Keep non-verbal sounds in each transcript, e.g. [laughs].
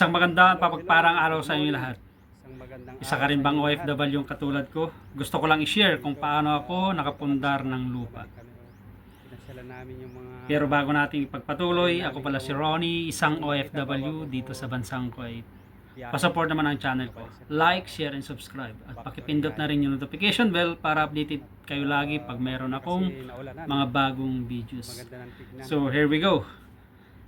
Isang maganda papagparang araw sa inyo lahat. Isa ka rin bang OFW yung katulad ko? Gusto ko lang i-share kung paano ako nakapundar ng lupa. Pero bago natin ipagpatuloy, ako pala si Ronnie, isang OFW dito sa bansang Kuwait. Pasupport naman ang channel ko. Like, share, and subscribe. At pakipindot na rin yung notification bell para updated kayo lagi pag meron akong mga bagong videos. So, here we go.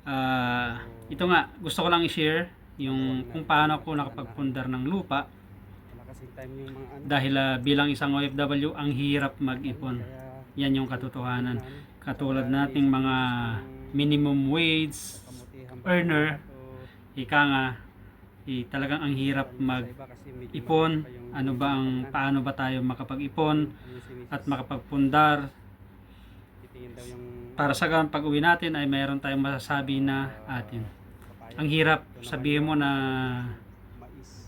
Ah, ito nga, gusto ko lang i-share yung kung paano ako nakapagpundar ng lupa ano. dahil ah, bilang isang OFW, ang hirap mag-ipon. Yan yung katotohanan. Katulad nating mga minimum wage earner, ika nga, eh, talagang ang hirap Sa mag iba kasi medyo ipon, malakas pa yung ano ba ang paano ba tayo makapag-ipon at makapagpundar para sa ganun pag uwi natin ay mayroon tayong masasabi na atin. Ang hirap, sabihin mo na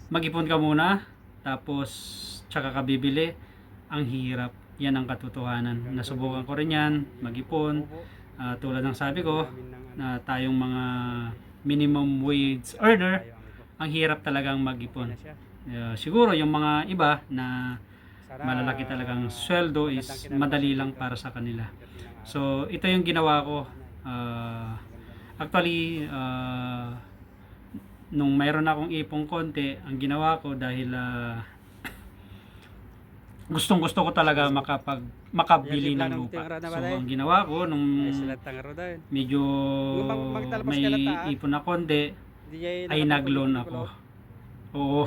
mag-ipon ka muna tapos tsaka ka bibili. Ang hirap. Yan ang katotohanan. Nasubukan ko rin yan, mag-ipon. Ah, tulad ng sabi ko, na tayong mga minimum wage earner, ang hirap talagang mag-ipon. Ah, siguro yung mga iba na malalaki talagang sweldo is madali lang para sa kanila. So, ito yung ginawa ko. Ah, actually, ah, nung mayroon akong ipong konti, ang ginawa ko dahil ah, [coughs] gustong gusto ko talaga makapag makabili ng lupa. So, ang ginawa ko nung medyo may ah. ipon na konti, ay nag-loan ako. Oo,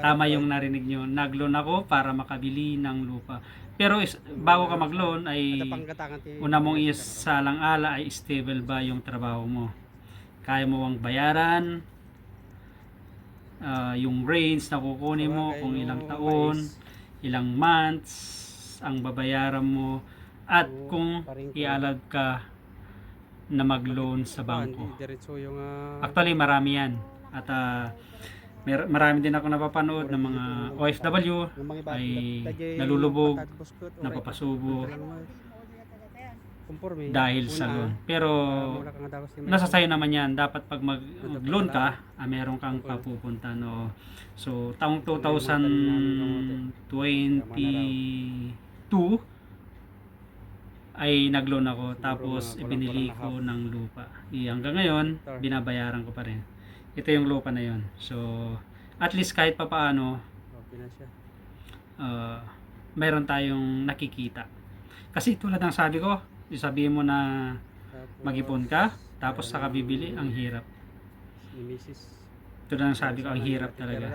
tama yung narinig nyo. Nag-loan ako para makabili ng lupa. Pero is, bago ka mag-loan ay una mong isalang ala ay stable ba yung trabaho mo. Kaya mo bang bayaran ah, yung range na kukunin mo kung ilang taon, ilang months ang babayaran mo at kung i-allowed ka na mag-loan sa bangko. Ah, Actually, marami yan. At ah, mer- marami din ako napapanood ng mga OFW ay nalulubog, patad, buskot, oray. napapasubo Conforme. dahil sa loan. Pero ah, may- nasa sayo naman yan. Dapat pag mag-loan ka, ah, meron kang papupunta. No? So, taong 2022 ay nag-loan ako. Tapos, na ko ng lupa. Eh, hanggang ngayon, binabayaran ko pa rin. Ito yung lupa na yon So, at least kahit pa paano, uh, meron tayong nakikita. Kasi tulad ng sabi ko, sabihin mo na mag-ipon ka, tapos saka bibili, ang hirap. Si Mrs. Tulad ng sabi ko, ang hirap talaga.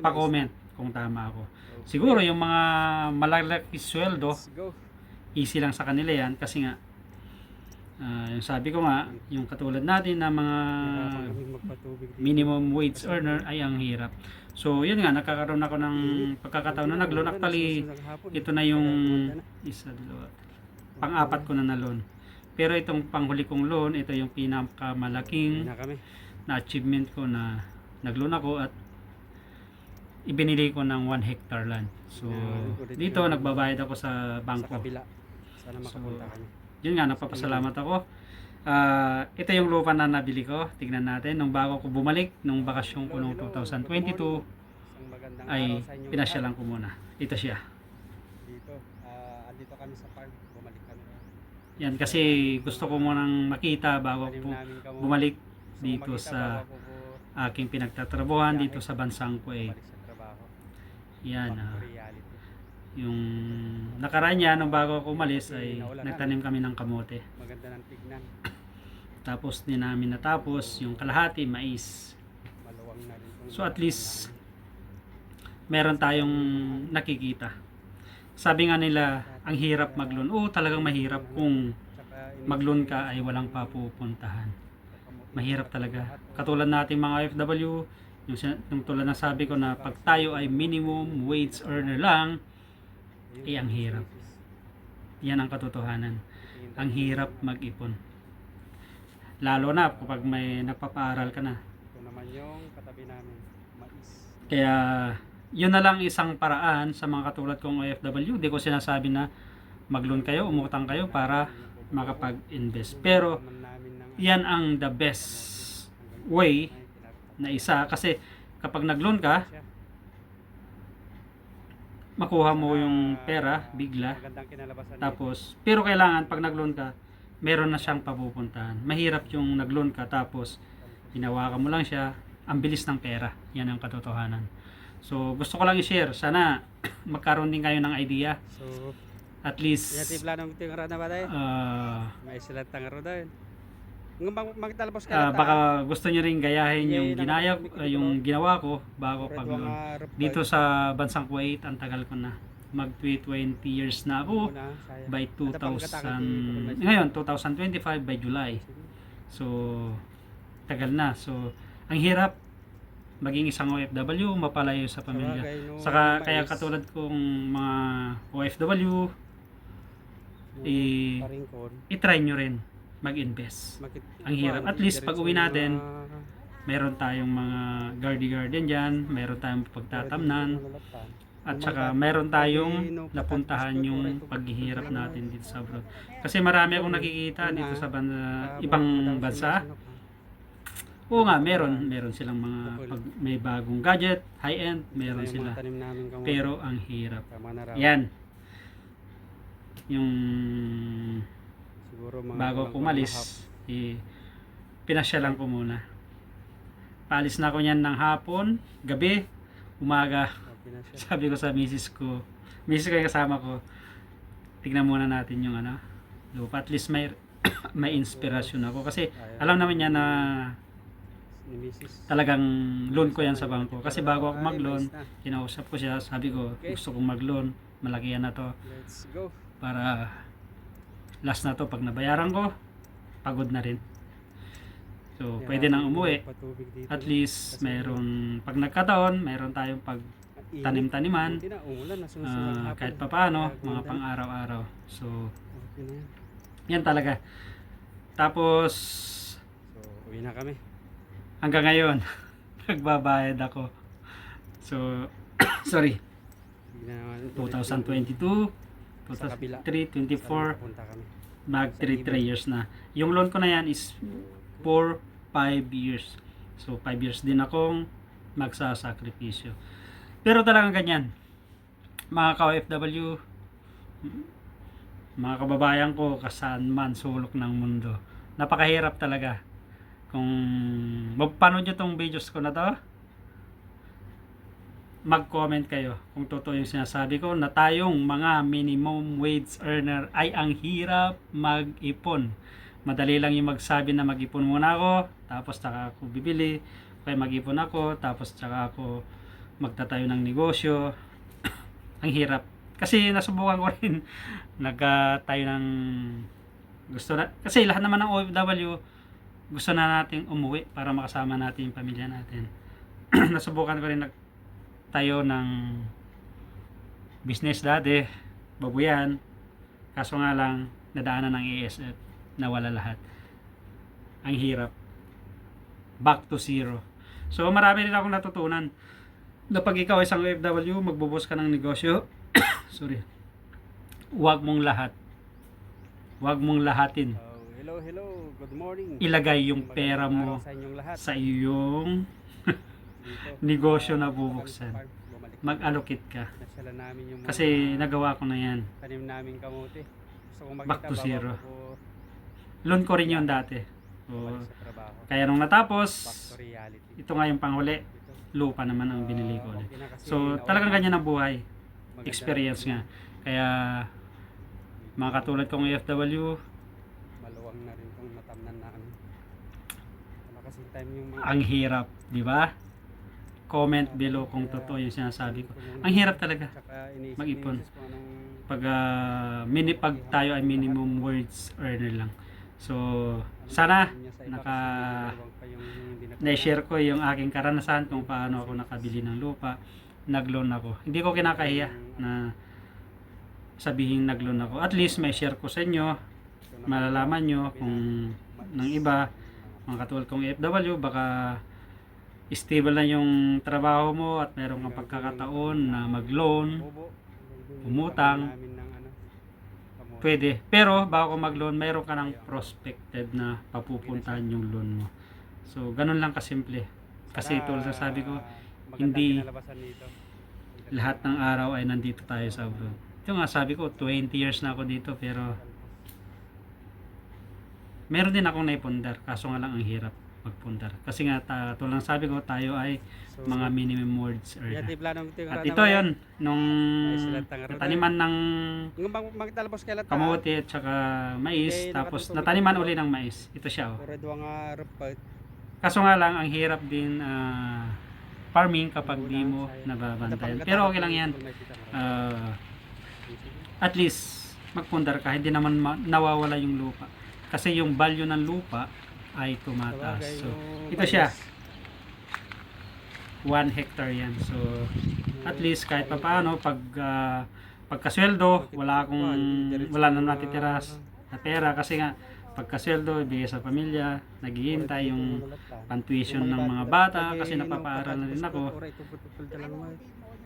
Pa-comment kung tama ako. Siguro yung mga malalaki sweldo, easy lang sa kanila yan kasi nga, ah, yung sabi ko nga, yung katulad natin na mga minimum wage earner ay ang hirap. So, yun nga, nakakaroon ako ng pagkakataon na nag-loan. Actually, ito na yung isa, dalawa, pang-apat ko na na-loan. Pero itong panghuli kong loan, ito yung pinakamalaking na na achievement ko na nag-loan ako at ibinili ko ng 1 hectare land. So, dito nagbabayad ako sa Sa bangko. kabila. Sana makapunta kami. Yun nga, napapasalamat ako. Ah, ito yung lupa na nabili ko. Tignan natin. Nung bago ko bumalik, nung bakasyon ko noong 2022, Isang magandang ay sa pinasyalan ko muna. Ito siya. Dito. ah, andito kami sa farm. Yan, kasi gusto ko munang makita bago po bumalik dito sa aking pinagtatrabuhan dito sa bansang Kuwait. Yan, ah, reality. yung nakaraan niya, nung bago ako umalis, ay nagtanim kami ng kamote. Maganda ng tignan. Tapos din namin natapos yung kalahati, mais. So at least meron tayong nakikita. Sabi nga nila, ang hirap mag-loan. Oo, talagang mahirap kung mag-loan ka ay walang papupuntahan. Mahirap talaga. Katulad nating mga FW, yung, yung tulad ng sabi ko na pag tayo ay minimum wage earner lang, eh ang hirap. Yan ang katotohanan. Ang hirap mag-ipon. Lalo na kapag may nagpapaaral ka na. Ito naman yung katabi namin. Mais. Kaya yun na lang isang paraan sa mga katulad kong OFW. Di ko sinasabi na mag-loan kayo, umutang kayo para makapag-invest. Pero yan ang the best way na isa kasi kapag nag-loan ka, makuha mo yung pera bigla. Tapos, pero kailangan pag nag-loan ka, meron na siyang papupuntahan. Mahirap yung nag-loan ka tapos hinawakan mo lang siya, ang bilis ng pera. Yan ang katotohanan. So, gusto ko lang i-share. Sana [coughs] magkaroon din kayo ng idea. So, At least, ti plano mo tingara na ba tayo? ah, May sila tangaro daw. Ng mag magtalabos ka na baka gusto nyo rin gayahin yung yun ang ginaya, ah, yung ginawa ko bago Pag dito sa bansang Kuwait, ang tagal ko na. Mag 20 years na ako by 2000 ngayon 2025 by July. So tagal na. So ang hirap maging isang OFW, mapalayo sa pamilya. Saka kaya katulad kong mga OFW, i- i-try nyo rin mag-invest. Ang hirap. At least, pag uwi natin, Meron tayong mga guardy guardian dyan, meron tayong pagtatamnan, at saka meron tayong napuntahan yung paghihirap natin dito sa abroad. Kasi marami akong nakikita dito sa bansa, ibang bansa. Oo nga, meron. Meron silang mga, pag may bagong gadget, high-end, meron sila. Pero ang hirap. Yan. Yung siguro mga bago ko umalis, eh, pinasyalan ko muna. Paalis na ako niyan ng hapon, gabi, umaga. Sabi ko sa misis ko, misis ko yung kasama ko, tignan muna natin yung ano, lupa. At least may, [coughs] may inspirasyon ako. Kasi alam naman niya na. Talagang loan ko yan sa bangko. Kasi bago ako mag-loan, kinausap ko siya, sabi ko, gusto kong mag-loan, malaki yan na to. Para last na to, pag nabayaran ko, pagod na rin. So, pwede nang umuwi. At least, meron, pag nagkataon, meron tayong pag tanim-taniman, ah, kahit papaano, mga pang-araw-araw. So, yan talaga. Tapos, So, uwi na kami. Hanggang ngayon, [laughs] nagbabayad ako. So, [coughs] sorry, Hindi na naman. 2022, Sa kabila. 2023, 24, Punta kami. mag 3 years na. Yung loan ko na yan is for 5 years. So 5 years din akong magsasakripisyo. Pero talagang ganyan. Mga ka-OFW, mga kababayan ko, kasaan man sulok ng mundo. Napakahirap talaga. Kung mapanood nyo tong videos ko na to, mag-comment kayo kung totoo yung sinasabi ko na tayong mga minimum wage earner ay ang hirap mag-ipon. Madali lang yung magsabi na mag-ipon muna ako, tapos saka ako bibili, kaya mag-ipon ako, tapos saka ako magtatayo ng negosyo. [coughs] ang hirap. Kasi nasubukan ko rin, [laughs] nagtayo ng gusto na, kasi lahat naman ng OFW, gusto na nating umuwi para makasama natin yung pamilya natin. [clears throat] nasubukan ko rin nag tayo ng business dati, babuyan. Kaso nga lang, nadaanan ng ASF, nawala lahat. Ang hirap. Back to zero. So marami rin akong natutunan. Na pag ikaw isang OFW, magbubos ka ng negosyo, [coughs] sorry, huwag mong lahat. Huwag mong lahatin. Hello, hello. Good morning. Ilagay yung pera mo sa iyong [laughs] negosyo na bubuksan. Mag-allocate ka. Kasi nagawa ko na yan. tanim namin kamote. Back to zero. Loan ko rin yun dati. Trabaho. kaya nung natapos, ito nga yung panghuli. Lupa naman ang binili ko Ah, ulit. So, talagang ganyan ang buhay. Experience nga. Kaya, mga katulad kong OFW, Maluwang na rin kung natamnan na ano. Wala kasing time yung mga ang hirap, di ba? Comment below kung totoo yung sinasabi ko. Ang hirap talaga. Mag-ipon. Pag, ah, mini, pag tayo ay minimum words earner lang. So, sana naka na-share ko yung aking karanasan kung paano ako nakabili ng lupa. Nag-loan ako. Hindi ko kinakahiya na sabihin nag-loan ako. At least may share ko sa inyo. Malalaman nyo kung ng iba, mga katulad kong FW, baka stable na yung trabaho mo at meron kang pagkakataon na mag-loan. Umutang. Pwede. Pero bago mag-loan, meron ka ng prospected na papupuntahan yung loan mo. So, ganun lang kasimple. Kasi tulad sa sabi ko, hindi lahat ng araw ay nandito tayo sa abroad. Ito nga sabi ko, 20 years na ako dito pero meron din akong naipundar. Kaso nga lang ang hirap magpundar. Kasi nga, ta, tulad ng sabi ko, tayo ay So, mga minimum words plano mo At ito yon nung nataniman ng kamote at saka mais, Okay, tapos nataniman uli ng mais. Ito siya oh. Kaso nga lang, ang hirap din ah, farming kapag di mo nababantayan. Pero okay lang yan. Ah, at least, magpundar ka, hindi naman ma- nawawala yung lupa. Kasi yung value ng lupa ay tumataas. So, ito siya. 1 hectare yan. So, at least kahit pa paano, pag ah, pagkasweldo, wala akong, wala na natitira na pera kasi nga, pagkasweldo, ibigay sa pamilya, naghihintay yung pantuition ng mga bata kasi napapaaral na rin ako.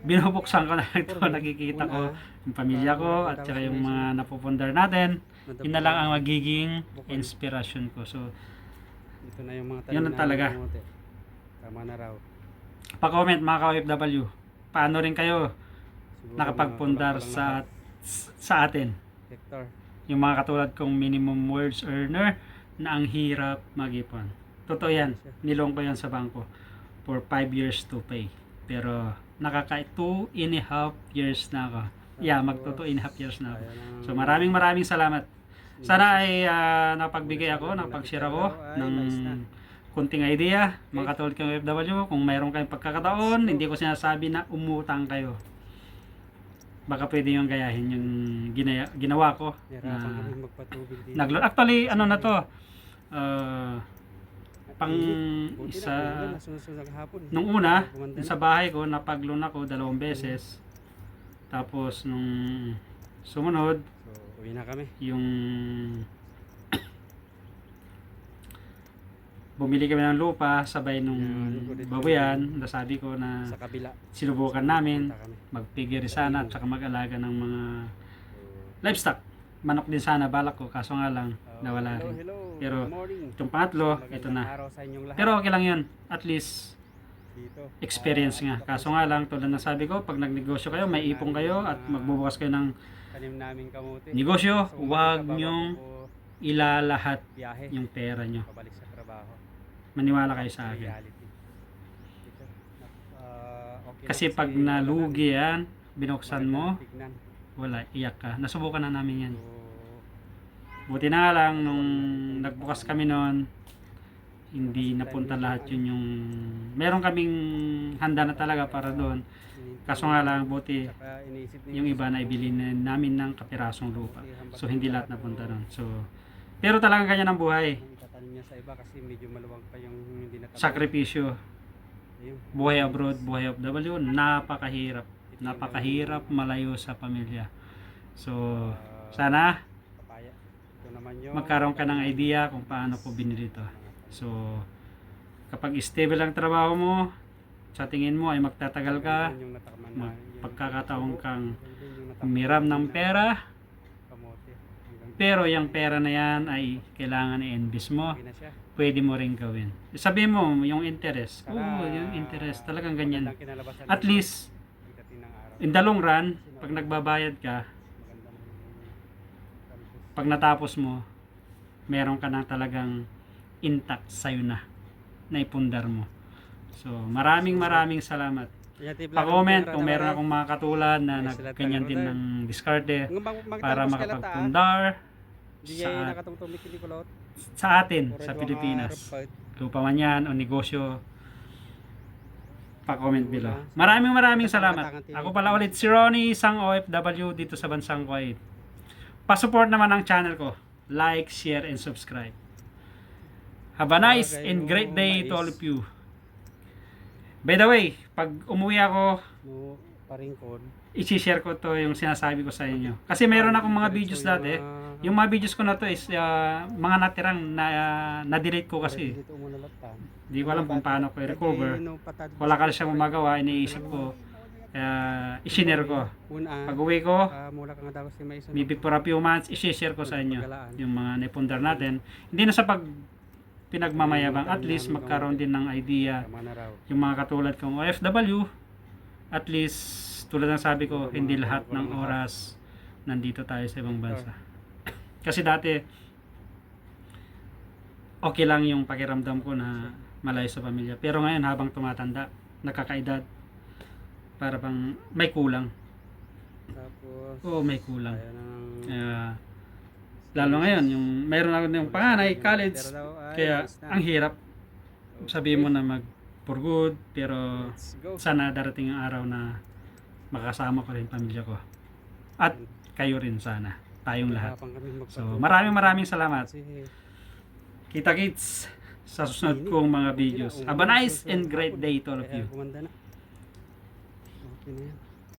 Binubuksan ko na ito, nakikita ko yung pamilya ko at saka yung mga napupundar natin. Yun na lang ang magiging inspirasyon ko. So, Ito na yung mga Yun tanim ang talaga. Tama na raw. pa-comment mga ka-OFW, paano rin kayo Siguro nakapagpundar sa sa atin? Hector. Yung mga katulad kong minimum wage earner na ang hirap mag-ipon. Totoo yan. Nilong ko yan sa bangko for 5 years to pay. Pero nakaka 2 and a half years na ako. Yeah, magto 2 and a half years na ako. So maraming maraming salamat. Sana ay ah, napagbigay ako, napag-share ako ng kunting idea, mga katulad kayong OFW, kung mayroon kayong pagkakataon, hindi ko sinasabi na umutang kayo. Baka pwede yung gayahin yung ginaya, ginawa ko. Na, naglo actually, ano na to, ah, pang isa, nung una, sa bahay ko, napagloan ako dalawang beses. Tapos, nung sumunod, uwi na kami. yung bumili kami ng lupa sabay nung babuyan nasabi ko na Sa kabila. sinubukan namin magpigiri sana at saka mag-alaga ng mga livestock. Manok din sana balak ko kaso nga lang uh, nawala rin. Pero, itong pangatlo ito na. pero okay lang yun at least experience nga. Kaso nga lang tulad ng sabi ko pag nagnegosyo kayo may ipon kayo at magbubukas kayo ng Tanim namin kamote. negosyo So, huwag ako ilalahat biyahe. yung pera nyo Pabalik sa trabaho. maniwala kayo sa akin Reality. Ito, ah, okay Kasi pag nalugi yan, binuksan mo, Tignan. wala, iyak ka. Nasubukan na namin yan. So, Buti na lang, nung nagbukas kami noon, hindi napunta lahat yun yung... Meron kaming handa na talaga para doon. Kaso nga lang, buti yung iba na ibili na namin ng kapirasong lupa. So, hindi lahat napunta doon. So, pero talagang ganyan ang buhay. Sa iba kasi medyo maluwag pa yung hindi. Sakripisyo. Buhay abroad, buhay OFW, napakahirap. Napakahirap malayo sa pamilya. So, Ah, sana magkaroon ka ng idea kung paano ko binili ito. So, kapag stable ang trabaho mo, sa tingin mo ay magtatagal ka, Yun yung natakman na- mag- yung- pagkakataong kang umiram ng pera, pero yung pera na yan ay kailangan i-invest mo, pwede mo rin gawin. Sabi mo, yung interest, oh, yung interest, talagang ganyan. At least, in the long run, pag nagbabayad ka, pag natapos mo, meron ka na talagang intact sa'yo na, na ipundar mo. So, maraming maraming salamat. Pa-comment kung meron akong mga katulad na Ay, nag, sila ganyan talaga din ng diskarte para makapagpundar Hindi sa, sa atin, sa Pilipinas. Lupa man yan o negosyo, pa-comment below. Maraming maraming salamat. Ako pala ulit si Ronnie, isang OFW dito sa Bansang Kuwait. Pa-support naman ang channel ko. Like, share, and subscribe. Have a nice and great day to all of you. By the way, pag umuwi ako, No, paringkod. i-share ko to yung sinasabi ko sa inyo. Kasi meron akong mga videos dati. Yung mga videos ko na to is ah, mga natirang na na-delete ko kasi. Hindi ko alam kung paano ko i-recover. Wala ka siyang magagawa, iniisip ko. Kaya i-share ko. Una, Pag uwi ko, ah, maybe for a few months, i-share ko sa inyo yung mga naipundar natin. Hindi na sa pag pinagmamayabang. At least magkaroon din ng idea yung mga katulad kong OFW. At least, tulad ng sabi ko, hindi lahat ng oras nandito tayo sa ibang bansa. Kasi dati, okay lang yung pakiramdam ko na malayo sa pamilya. Pero ngayon, habang tumatanda, nakakaedad, para bang may kulang. Tapos, Oo, may kulang. Kaya, lalo ngayon, yung meron ako yung panganay, college, kaya ang hirap. Sabihin mo na mag for good, pero sana darating ang araw na makasama ko rin pamilya ko. At kayo rin sana. Tayong lahat. So, maraming maraming salamat. Kita kits sa susunod kong mga videos. Have a nice and great day to all of you. Okay na yan.